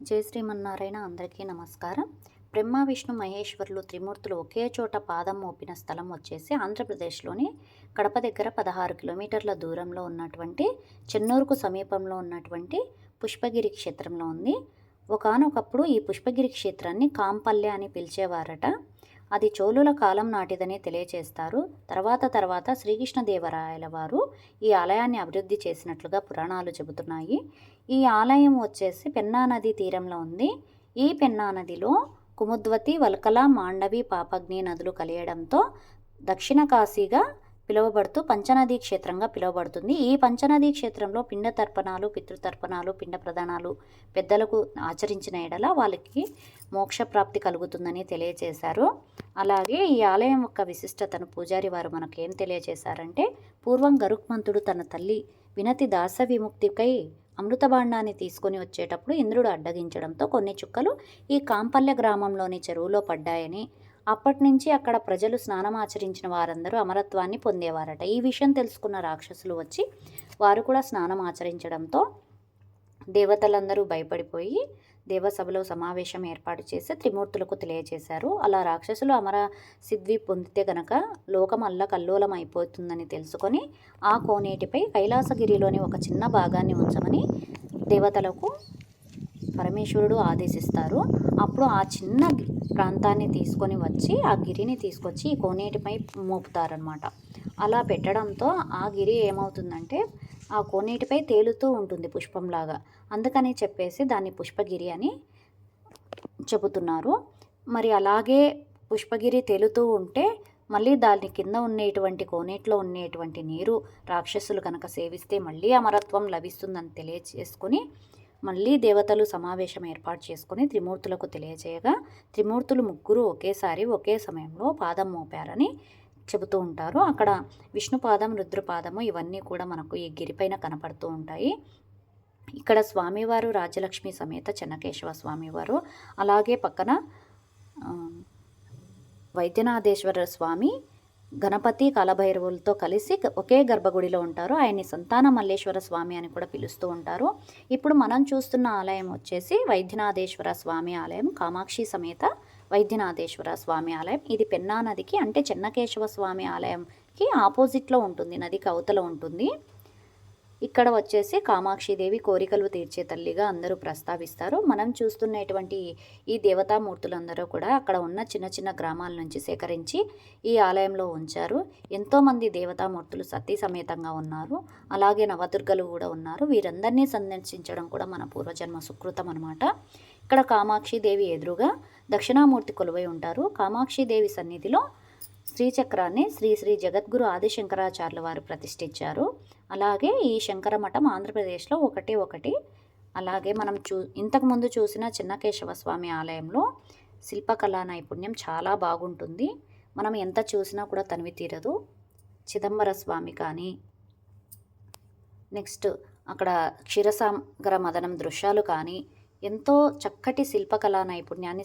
జై శ్రీమన్నారాయణ అందరికీ నమస్కారం. బ్రహ్మ విష్ణు మహేశ్వరులు త్రిమూర్తులు ఒకే చోట పాదం మోపిన స్థలం వచ్చేసి ఆంధ్రప్రదేశ్లోని కడప దగ్గర పదహారు కిలోమీటర్ల దూరంలో ఉన్నటువంటి చెన్నూరుకు సమీపంలో ఉన్నటువంటి పుష్పగిరి క్షేత్రంలో ఉంది. ఒకానొకప్పుడు ఈ పుష్పగిరి క్షేత్రాన్ని కాంపల్లె అని పిలిచేవారట. అది చోళుల కాలం నాటిదని తెలియచేస్తారు. తర్వాత తర్వాత శ్రీకృష్ణదేవరాయల వారు ఈ ఆలయాన్ని అభివృద్ధి చేసినట్లుగా పురాణాలు చెబుతున్నాయి. ఈ ఆలయం వచ్చేసి పెన్నా నది తీరంలో ఉంది. ఈ పెన్నా నదిలో కుముద్వతి వల్కల మాండవి పాపగ్ని నదులు కలియడంతో దక్షిణ కాశీగా పిలువబడుతూ పంచనదీ క్షేత్రంగా పిలువబడుతుంది. ఈ పంచనదీ క్షేత్రంలో పిండ తర్పణాలు పితృతర్పణాలు పిండ ప్రదానాలు పెద్దలకు ఆచరించిన ఎడల వాళ్ళకి మోక్షప్రాప్తి కలుగుతుందని తెలియజేశారు అలాగే ఈ ఆలయం యొక్క విశిష్టతను పూజారి వారు మనకు ఏం తెలియజేశారంటే పూర్వం గరుక్మంతుడు తన తల్లి వినతి దాస విముక్తికై అమృతభాండాన్ని తీసుకొని వచ్చేటప్పుడు ఇంద్రుడు అడ్డగించడంతో కొన్ని చుక్కలు ఈ కాంపల్లె గ్రామంలోని చెరువులో పడ్డాయని అప్పటి నుంచి అక్కడ ప్రజలు స్నానం ఆచరించిన వారందరూ అమరత్వాన్ని పొందేవారట. ఈ విషయం తెలుసుకున్న రాక్షసులు వచ్చి వారు కూడా స్నానం ఆచరించడంతో దేవతలందరూ భయపడిపోయి దేవసభలో సమావేశం ఏర్పాటు చేసి త్రిమూర్తులకు తెలియజేశారు. అలా రాక్షసులు అమర సిద్ధి పొందితే గనక లోకం అల్ల కల్లోలం అయిపోతుందని తెలుసుకొని ఆ కోనేటిపై కైలాసగిరిలోని ఒక చిన్న భాగాన్ని ఉంచమని దేవతలకు పరమేశ్వరుడు ఆదేశిస్తారు. అప్పుడు ఆ చిన్న ప్రాంతాన్ని తీసుకొని వచ్చి ఆ గిరిని తీసుకొచ్చి ఈ కోనేటిపై మోపుతారనమాట అలా పెట్టడంతో ఆ గిరి ఏమవుతుందంటే ఆ కోనేటిపై తేలుతూ ఉంటుంది పుష్పంలాగా. అందుకని చెప్పేసి దాన్ని పుష్పగిరి అని చెబుతున్నారు. మరి అలాగే పుష్పగిరి తేలుతూ ఉంటే మళ్ళీ దాని కింద ఉండేటువంటి కోనేట్లో ఉండేటువంటి నీరు రాక్షసులు కనుక సేవిస్తే మళ్ళీ అమరత్వం లభిస్తుందని తెలియజేసుకొని మళ్ళీ దేవతలు సమావేశం ఏర్పాటు చేసుకుని త్రిమూర్తులకు తెలియజేయగా త్రిమూర్తులు ముగ్గురు ఒకేసారి ఒకే సమయంలో పాదం మోపారని చెబుతూ ఉంటారు. అక్కడ విష్ణుపాదం రుద్రపాదము ఇవన్నీ కూడా మనకు ఈ గిరిపైన కనపడుతూ ఉంటాయి. ఇక్కడ స్వామివారు రాజలక్ష్మి సమేత చెన్నకేశవ స్వామివారు. అలాగే పక్కన వైద్యనాథేశ్వర స్వామి గణపతి కాలభైరవులతో కలిసి ఒకే గర్భగుడిలో ఉంటారు. ఆయన్ని సంతాన మల్లేశ్వర స్వామి అని కూడా పిలుస్తూ ఉంటారు. ఇప్పుడు మనం చూస్తున్న ఆలయం వచ్చేసి వైద్యనాథేశ్వర స్వామి ఆలయం కామాక్షి సమేత వైద్యనాథేశ్వర స్వామి ఆలయం. ఇది పెన్నా నదికి అంటే చెన్నకేశవ స్వామి ఆలయంకి ఆపోజిట్లో ఉంటుంది. నదికి అవతల ఉంటుంది. ఇక్కడ వచ్చేసి కామాక్షిదేవి కోరికలు తీర్చే తల్లిగా అందరూ ప్రస్తావిస్తారు. మనం చూస్తున్నటువంటి ఈ దేవతామూర్తులందరూ కూడా అక్కడ ఉన్న చిన్న చిన్న గ్రామాల నుంచి సేకరించి ఈ ఆలయంలో ఉంచారు. ఎంతోమంది దేవతామూర్తులు సతీ సమేతంగా ఉన్నారు. అలాగే నవదుర్గలు కూడా ఉన్నారు. వీరందరినీ సందర్శించడం కూడా మన పూర్వజన్మ సుకృతం అనమాట ఇక్కడ కామాక్షిదేవి ఎదురుగా దక్షిణామూర్తి కొలువై ఉంటారు. కామాక్షిదేవి సన్నిధిలో శ్రీచక్రాన్ని శ్రీ శ్రీ జగద్గురు ఆదిశంకరాచార్యుల వారు ప్రతిష్ఠించారు. అలాగే ఈ శంకర మఠం ఆంధ్రప్రదేశ్లో ఒకటి ఒకటి. అలాగే మనం చూ ఇంతకుముందు చూసిన చిన్నకేశవ స్వామి ఆలయంలో శిల్పకళా నైపుణ్యం చాలా బాగుంటుంది. మనం ఎంత చూసినా కూడా తనివి తీరదు. చిదంబర స్వామి కానీ నెక్స్ట్ అక్కడ క్షీరసాగర మదనం దృశ్యాలు కానీ ఎంతో చక్కటి శిల్పకళా నైపుణ్యాన్ని